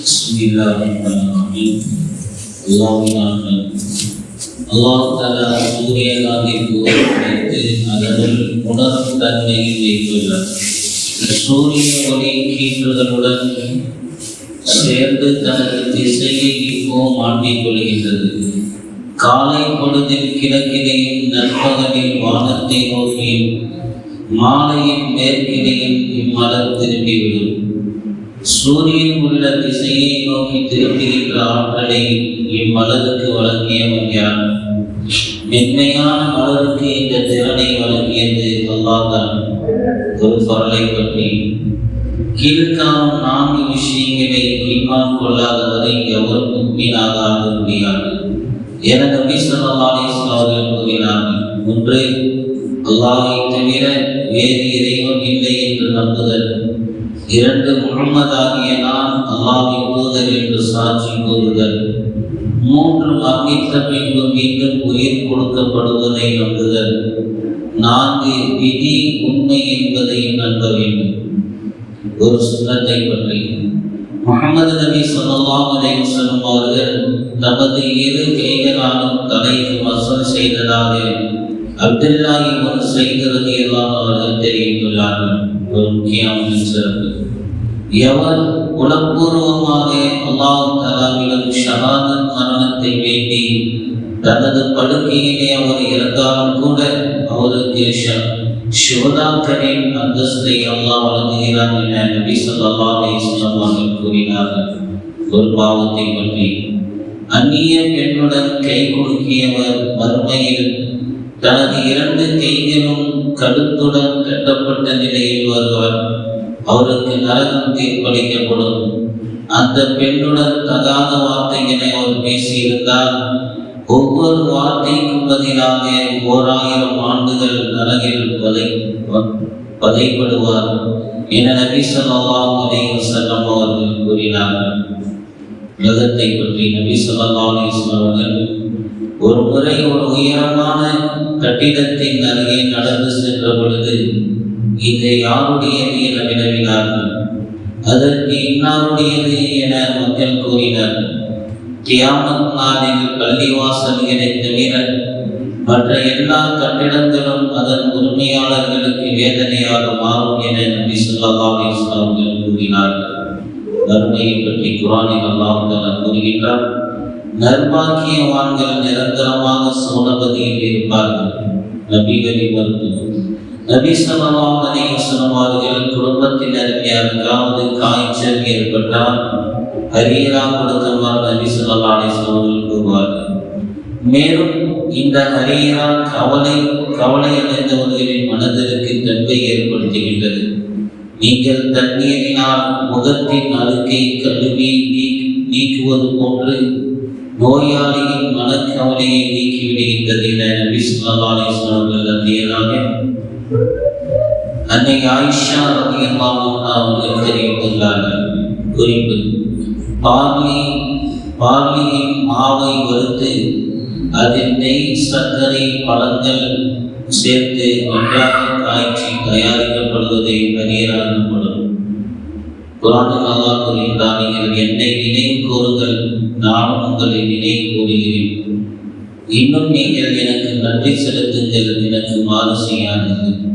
بسم الله الرحمن الرحيم اللهم அல்லாஹ் தலா சூரியகாந்திக்கு வைத்து அதனுள் உணர்வு தன்மையை வைத்துள்ளார் சூரிய ஒளி கீற்றுகளுடன் சேர்ந்து தனது திசையை இப்போ மாற்றிக் கொள்கின்றது காலை பொழுதில் கிழக்கினையும் நண்பகலில் வானத்தை நோக்கியும் மாலையின் மேற்கினையும் இம்மலர் திரும்பிவிடும் சூரியன் உள்ள திசையை நோக்கி திரும்புகின்ற ஆற்றலை இம்மலருக்கு வழங்கியவன் யார் மென்மையான மலருக்கு இந்த திறனை வழங்கியது அல்லாஹ் ஒரு பொருளை பற்றி. கீழ்காணும் நான்கு விஷயங்களை ஈமான் கொள்ளாதவரை எவருக்கும் உண்மையாக ஆக முடியாது. என நபி ஸல்லல்லாஹு அவர்கள் கூறினார்கள் ஒன்று அல்லாஹை தவிர வேறு இறைவன் இல்லை என்று நம்புதல். இரண்டு முகம்மதாகிய நான் அல்லாவின் தூதர் என்று சாட்சி கூறுதல். மூன்று மரணித்த பின்பு மீண்டும் உயிர் கொடுக்கப்படுவதை நம்புதல். நான்கு விதி உண்மை என்பதை நம்ப வேண்டும். ஒரு சுண்ணத்தை பற்றி. முகமது நபி சொல்லலாம் அலைஹி அவர்கள் தமது இரு கைகளாலும் தலைக்கு மசல் செய்ததாக அப்துல்லாஹி ஒரு செய்கிறது எல்லாம் அவர்கள் தெரிவித்துள்ளார்கள். ஒரு முக்கியமான சிறப்பு. எவர் உளப்பூர்வமாக அல்லாஹ் தலாவிடம் ஷஹாதத் மரணத்தை வேண்டி தனது படுக்கையிலே அவர் இருந்தாலும் கூட அவருக்கு சிவதாக்கரின் அந்தஸ்தை அல்லாஹ் வழங்குகிறார் என நபி ஸல்லல்லாஹு அலைஹி வஸல்லம் கூறினார்கள். ஒரு பாவத்தை பற்றி. அந்நிய பெண்ணுடன் கை கொடுக்கியவர் மறுமையில் தனது இரண்டு கைகளும் கழுத்துடன் கட்டப்பட்ட நிலையில் வருவார் அவருக்கு நரகம் தீர்ப்பளிக்கப்படும். அந்த பெண்ணுடன் தகாத வார்த்தைகளை அவர் பேசியிருந்தால் ஒவ்வொரு வார்த்தைக்கும் பதிலாக ஓர் ஆயிரம் ஆண்டுகள் நரகில் வதை பதைப்படுவார். என நபி ஸல்லல்லாஹு அலைஹி அவர்கள் கூறினார்கள். உலகத்தை பற்றி நபி ஸல்லல்லாஹு அவர்கள் ஒரு முறை ஒரு உயரமான கட்டிடத்தை இது யாருடையது என வினவினார்கள் அதற்கு இன்னாருடையது என மக்கள் கூறினர். கியாமத் நாளில் என தவிர மற்ற எல்லா கட்டிடங்களும் அதன் உரிமையாளர்களுக்கு வேதனையாக மாறும் என நபி சொல்லா அலைஹி கூறினார்கள் வறுமையை பற்றி குரானில் அல்லாஹ் கூறுகின்றார் நர்பாக்கியவான்கள் நிரந்தரமாக சோனபதியில் இருப்பார்கள். நபிகளின் மருத்துவம் நபி ஸல்லல்லாஹு அலைஹி வஸல்லம் அவர்கள் குடும்பத்தினர் யாருக்காவது காய்ச்சல் ஏற்பட்டால் ஹரியரா கொடுக்குமாறு நபி ஸல்லல்லாஹு அலைஹி வஸல்லம் அவர்கள் கூறுவார்கள். மேலும் இந்த ஹரியரா கவலை கவலை அடைந்தவர்களின் மனதிற்கு தன்மை ஏற்படுத்துகின்றது. நீங்கள் தண்ணீரினால் முகத்தின் அழுக்கை கழுவி நீக்குவது போன்று நோயாளியின் மனக்கவலையை நீக்கிவிடுகின்றது என நபி ஸல்லல்லாஹு அலைஹி அவர்கள் அந்தியதாக அன்னை ஆயிஷா ரலியல்லாஹு அன்ஹா அவர்கள் தெரிவித்துள்ளார்கள் குறிப்பு பார்லி பார்லியின் மாவை வறுத்து அதில் நெய் சர்க்கரை பழங்கள் சேர்த்து ஒன்றாக காய்ச்சி தயாரிக்கப்படுவதை அறியப்படும் குரானில் அல்லாஹ் கூறுகின்றார் நீங்கள் என்னை நினைவு கூறுங்கள் நானும் உங்களை நினைவு கூறுகிறேன். இன்னும் நீங்கள் எனக்கு நன்றி செலுத்துங்கள் எனக்கு மாறு செய்யாதீர்கள்.